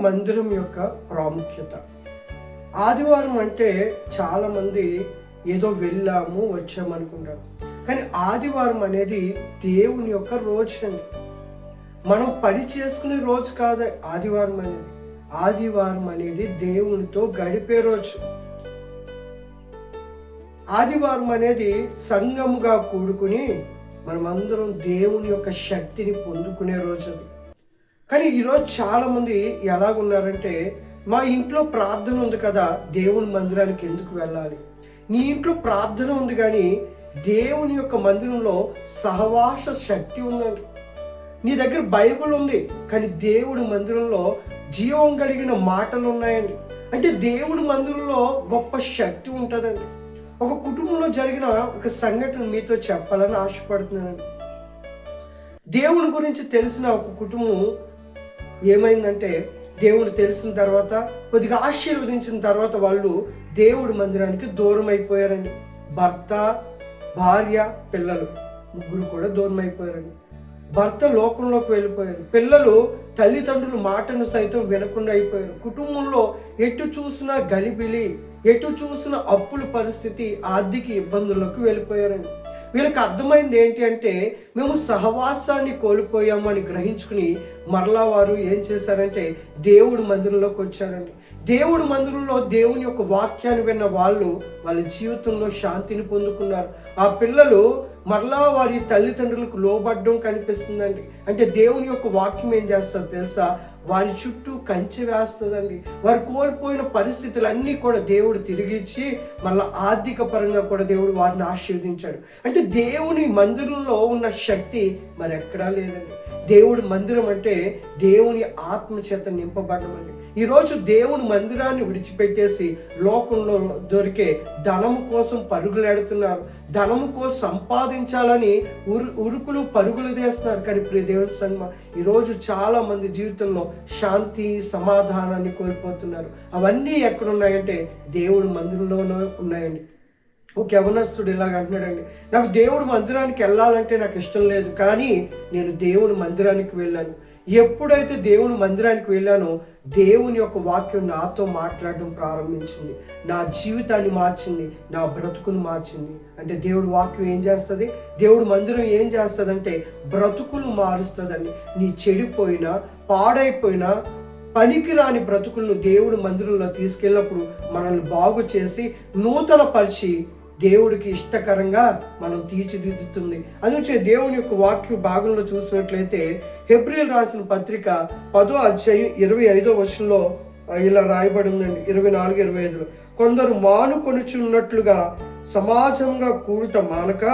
మందిరం యొక్క ప్రాముఖ్యత. ఆదివారం అంటే చాలామంది ఏదో వెళ్ళాము వచ్చాము అనుకుంటారు కానీ ఆదివారం అనేది దేవుని యొక్క రోజు అండి మనం పని చేసుకునే రోజు కాదు ఆదివారం అనేది. ఆదివారం అనేది దేవునితో గడిపే రోజు. ఆదివారం అనేది సంఘముగా కూడుకుని మనమందరం దేవుని యొక్క శక్తిని పొందుకునే రోజు అది. కానీ ఈరోజు చాలామంది ఎలాగున్నారంటే మా ఇంట్లో ప్రార్థన ఉంది కదా దేవుని మందిరానికి ఎందుకు వెళ్ళాలి? నీ ఇంట్లో ప్రార్థన ఉంది కానీ దేవుని యొక్క మందిరంలో సహవాస శక్తి ఉందండి. నీ దగ్గర బైబిల్ ఉంది కానీ దేవుడి మందిరంలో జీవం కలిగిన మాటలు ఉన్నాయండి అంటే దేవుడి మందిరంలో గొప్ప శక్తి ఉంటుందండి. ఒక కుటుంబంలో జరిగిన ఒక సంఘటన మీతో చెప్పాలని ఆశపడుతున్నానండి. దేవుని గురించి తెలిసిన ఒక కుటుంబం ఏమైందంటే దేవుడు తెలిసిన తర్వాత కొద్దిగా ఆశీర్వదించిన తర్వాత వాళ్ళు దేవుడి మందిరానికి దూరం అయిపోయారండి భర్త భార్య పిల్లలు ముగ్గురు కూడా దూరం అయిపోయారండి భర్త లోకంలోకి వెళ్ళిపోయారు. పిల్లలు తల్లిదండ్రుల మాటను సైతం వినకుండా అయిపోయారు. కుటుంబంలో ఎటు చూసినా గలిబిలి ఎటు చూసిన అప్పుల పరిస్థితి ఆర్థిక ఇబ్బందుల్లోకి వెళ్ళిపోయారండి. వీళ్ళకి అర్థమైంది ఏంటి అంటే మేము సహవాసాన్ని కోల్పోయాము అని గ్రహించుకుని మరలా వారు ఏం చేశారంటే దేవుడి మందిరంలోకి వచ్చారండి. దేవుడు మందిరంలో దేవుని యొక్క వాక్యాన్ని విన్న వాళ్ళు వాళ్ళ జీవితంలో శాంతిని పొందుకున్నారు. ఆ పిల్లలు మరలా వారి తల్లిదండ్రులకు లోబడ్డం కనిపిస్తుందండి. అంటే దేవుని యొక్క వాక్యం ఏం చేస్తారు తెలుసా? వారి చుట్టూ కంచె వేస్తుందండి. వారు కోల్పోయిన పరిస్థితులన్నీ కూడా దేవుడు తిరిగిచ్చి మళ్ళీ ఆర్థిక పరంగా కూడా దేవుడు వారిని ఆశీర్వదించాడు. అంటే దేవుని మందిరంలో ఉన్న శక్తి మరి ఎక్కడా లేదండి. దేవుడి మందిరం అంటే దేవుని ఆత్మ చేత నింపబడడం అండి. ఈరోజు దేవుని మందిరాన్ని విడిచిపెట్టేసి లోకంలో దొరికే ధనము కోసం పరుగులాడుతున్నారు. ధనము కోసం సంపాదించాలని ఉరు ఉరుకులు పరుగులు తీస్తున్నారు. కానీ ప్రియ దేవుని సంగమ ఈరోజు చాలా మంది జీవితంలో శాంతి సమాధానాన్ని కోల్పోతున్నారు. అవన్నీ ఎక్కడున్నాయంటే దేవుడి మందిరంలోనే ఉన్నాయండి. ఒక యవనస్తుడు ఇలాగ అంటున్నాడండి. నాకు దేవుడు మందిరానికి వెళ్ళాలంటే నాకు ఇష్టం లేదు కానీ నేను దేవుని మందిరానికి వెళ్ళాను. ఎప్పుడైతే దేవుని మందిరానికి వెళ్ళానో దేవుని యొక్క వాక్యం నాతో మాట్లాడడం ప్రారంభించింది. నా జీవితాన్ని మార్చింది నా బ్రతుకును మార్చింది. అంటే దేవుడు వాక్యం ఏం చేస్తుంది? దేవుడు మందిరం ఏం చేస్తుందంటే బ్రతుకులు మారుస్తుందండి నీ చెడిపోయినా పాడైపోయినా పనికిరాని బ్రతుకులను దేవుడు మందిరంలో తీసుకెళ్ళినప్పుడు మనల్ని బాగు చేసి నూతన పరిచి దేవుడికి ఇష్టకరంగా మనం తీర్చిదిద్దుతుంది. అందుచే దేవుని యొక్క వాక్య భాగంలో చూసినట్లయితే హెబ్రియల్ రాసిన పత్రిక పదో అధ్యాయం ఇరవై ఐదో వర్షంలో ఇలా రాయబడి ఉందండి. ఇరవై నాలుగు ఇరవై ఐదులో కొందరు మానుకొనుచున్నట్లుగా సమాజంగా కూడుట మానక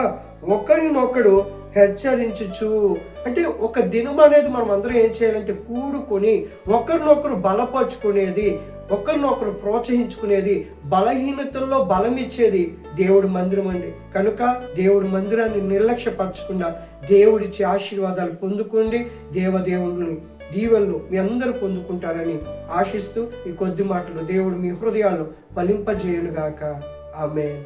ఒకరినొకడు హెచ్చరించచ్చు అంటే ఒక దినం అనేది మనం అందరం ఏం చేయాలంటే కూడుకొని ఒకరినొకరు బలపరుచుకునేది ఒకరినొకరు ప్రోత్సహించుకునేది బలహీనతల్లో బలం ఇచ్చేది దేవుడి మందిరం అండి. కనుక దేవుడి మందిరాన్ని నిర్లక్ష్యపరచకుండా దేవుడిచ్చే ఆశీర్వాదాలు పొందుకోండి. దేవదేవుని దీవెనలు మీ అందరూ పొందుకుంటారని ఆశిస్తూ ఈ కొద్ది మాటలు దేవుడు మీ హృదయాలు ఫలింపజేయునుగాక. ఆమె